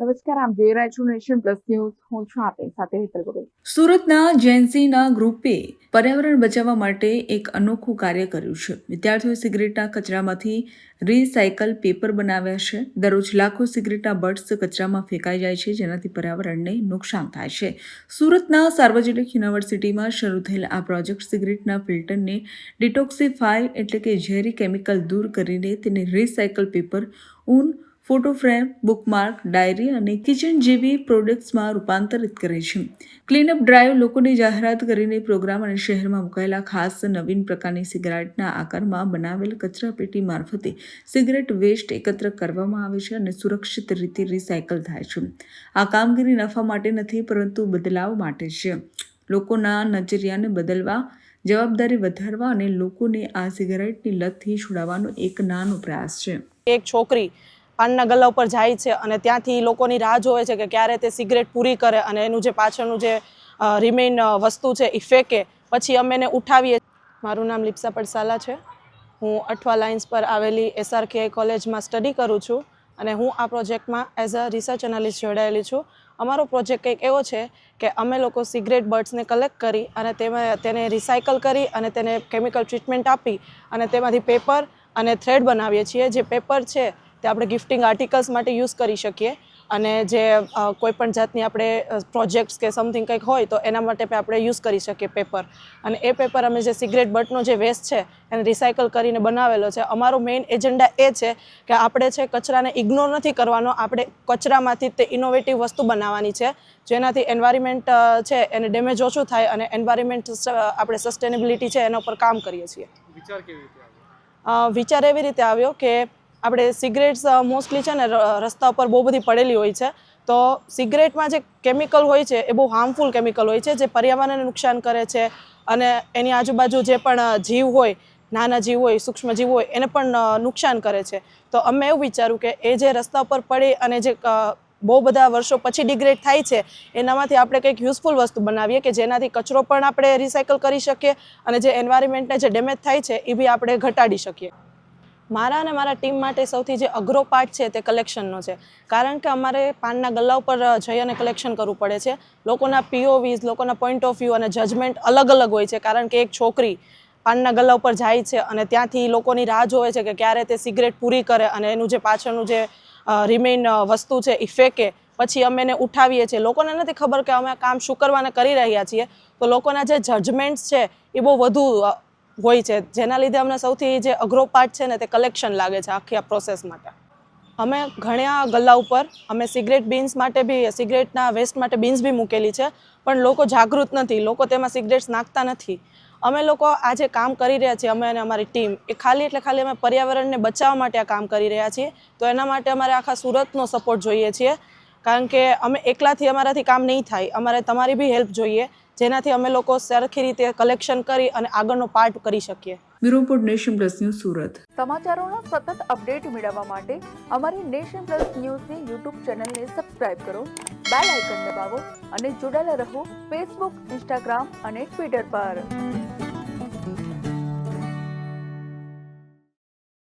નમસ્કાર આપ જોઈ રહ્યા છો નેશન પ્લસ ન્યૂઝ. હું છું આપની સાથે હેતલ ગોગોઈ સુરતના જેન્સીના ગ્રુપે પર્યાવરણ બચાવવા માટે એક અનોખું કાર્ય કર્યું છે. વિદ્યાર્થીઓ સિગરેટના કચરામાંથી રીસાયકલ પેપર બનાવ્યા છે. દરરોજ લાખો સિગરેટના બર્ડ્સ કચરામાં ફેંકાઈ જાય છે, જેનાથી પર્યાવરણને નુકસાન થાય છે. સુરતના સાર્વજનિક યુનિવર્સિટીમાં શરૂ થયેલ આ પ્રોજેક્ટ સિગરેટના ફિલ્ટરને ડિટોક્સિફાય એટલે કે ઝેરી કેમિકલ દૂર કરીને તેને રીસાયકલ પેપર ઊન ફોટો ફ્રેમ, બુકમાર્ક, ડાયરી અને કિચન જેવી પ્રોડક્ટ્સમાં રૂપાંતરિત કરે છે. ક્લીનઅપ ડ્રાઈવ લોકોને જાહેરાત કરીને પ્રોગ્રામ અને શહેરમાં મુકાયેલા ખાસ નવીન પ્રકારની સિગારેટના આકારમાં બનાવેલ કચરાપેટી મારફતે સિગરેટ વેસ્ટ એકત્ર કરવામાં આવે છે અને સુરક્ષિત રીતે રિસાયકલ થાય છે. આ કામગીરી નફા માટે નથી, પરંતુ બદલાવ માટે છે. લોકોના નજરિયાને બદલવા, જવાબદારી વધારવા અને લોકોને આ સિગારેટની લતથી છોડાવવાનો એક નાનો પ્રયાસ છે. એક છોકરી પાનના ગલ્લા ઉપર જાય છે અને ત્યાંથી લોકોની રાહ જોવે છે કે ક્યારે તે સિગરેટ પૂરી કરે અને એનું જે પાછળનું જે રિમેઇન વસ્તુ છે એ ફેંકે. પછી અમે એને ઉઠાવીએ. મારું નામ લિપ્સા પડસાલા છે. હું અઠવા લાઇન્સ પર આવેલી એસઆરકે કોલેજમાં સ્ટડી કરું છું અને હું આ પ્રોજેક્ટમાં એઝ અ રિસર્ચ એનાલિસ્ટ જોડાયેલી છું. અમારો પ્રોજેક્ટ કંઈક એવો છે કે અમે લોકો સિગરેટ બર્ડ્સને કલેક્ટ કરી અને તેમાં તેને રિસાયકલ કરી અને તેને કેમિકલ ટ્રીટમેન્ટ આપી અને તેમાંથી પેપર અને થ્રેડ બનાવીએ છીએ. જે પેપર છે તે આપણે ગિફ્ટિંગ આર્ટિકલ્સ માટે યુઝ કરી શકીએ. અને જે કોઈપણ જાતની આપણે પ્રોજેક્ટ્સ કે સમથિંગ કંઈક હોય તો એના માટે પણ આપણે યુઝ કરી શકીએ પેપર અને એ પેપર અમે જે સિગરેટ બટનો જે વેસ્ટ છે એને રિસાયકલ કરીને બનાવેલો છે. અમારો મેઇન એજન્ડા એ છે કે આપણે છે કચરાને ઇગ્નોર નથી કરવાનો. આપણે કચરામાંથી તે ઇનોવેટિવ વસ્તુ બનાવવાની છે જેનાથી એન્વાયરમેન્ટ છે એને ડેમેજ ઓછું થાય અને એન્વાયરમેન્ટ આપણે સસ્ટેનેબિલિટી છે એના ઉપર કામ કરીએ છીએ. વિચાર કેવી રીતે આવ્યો? વિચાર એવી રીતે આવ્યો કે આપણે સિગરેટ્સ મોસ્ટલી છે ને રસ્તા ઉપર બહુ બધી પડેલી હોય છે. તો સિગરેટમાં જે કેમિકલ હોય છે, એ બહુ હાર્મફુલ કેમિકલ હોય છે, જે પર્યાવરણને નુકસાન કરે છે. અને એની આજુબાજુ જે પણ જીવ હોય, નાના જીવ હોય, સૂક્ષ્મ જીવ હોય, એને પણ નુકસાન કરે છે. તો અમે એવું વિચાર્યું કે એ જે રસ્તા ઉપર પડે અને જે બહુ બધા વર્ષો પછી ડિગ્રેડ થાય છે, એનામાંથી આપણે કંઈક યુઝફુલ વસ્તુ બનાવીએ કે જેનાથી કચરો પણ આપણે રિસાયકલ કરી શકીએ અને જે એન્વાયરમેન્ટને જે ડેમેજ થાય છે, એ બી આપણે ઘટાડી શકીએ. મારા અને મારા ટીમ માટે સૌથી જે અઘરો પાર્ટ છે તે કલેક્શનનો છે. કારણ કે અમારે પાનના ગલ્લા ઉપર જઈ અને કલેક્શન કરવું પડે છે. લોકોના પીઓવીઝ લોકોના પોઈન્ટ ઓફ વ્યૂ અને જજમેન્ટ અલગ અલગ હોય છે. કારણ કે એક છોકરી પાનના ગલ્લા ઉપર જાય છે અને ત્યાંથી લોકોની રાહ જોવે છે કે ક્યારે તે સિગરેટ પૂરી કરે અને એનું જે પાછળનું જે રિમેઇન વસ્તુ છે એ ફેંકે. પછી અમે એને ઉઠાવીએ છીએ. લોકોને નથી ખબર કે અમે કામ શું કરવાને કરી રહ્યા છીએ. તો લોકોના જે જજમેન્ટ્સ છે એ બહુ વધુ હોય છે. જેના લીધે અમને સૌથી જે અઘરો પાર્ટ છે ને તે કલેક્શન લાગે છે આખી આ પ્રોસેસ માટે. અમે ઘણા ગલ્લા ઉપર, અમે સિગરેટ બીન્સ માટે બી સિગરેટના વેસ્ટ માટે બીન્સ બી મૂકેલી છે, પણ લોકો જાગૃત નથી. લોકો તેમાં સિગરેટ્સ નાખતા નથી. અમે લોકો આ જે કામ કરી રહ્યા છીએ, અમે અને અમારી ટીમ એ ખાલી એટલે ખાલી અમે પર્યાવરણને બચાવવા માટે આ કામ કરી રહ્યા છીએ, તો એના માટે અમારે આખા સુરતનો સપોર્ટ જોઈએ છીએ. કારણ કે અમે એકલાથી અમારાથી કામ નહીં થાય. અમારે તમારી બી હેલ્પ જોઈએ. જેનાથી અમે લોકો સરખી રીતે કલેક્શન કરી અને આગળનો પાર્ટ કરી શકીએ. Bureau nation plus news Surat. સમાચારોનો સતત અપડેટ મેળવવા માટે અમારી નેશન પ્લસ ન્યૂઝની યુટ્યુબ ચેનલને સબસ્ક્રાઇબ કરો બેલ આઇકન દબાવો અને જોડાયેલા રહો ફેસબુક ઇન્સ્ટાગ્રામ અને ટ્વિટર પર.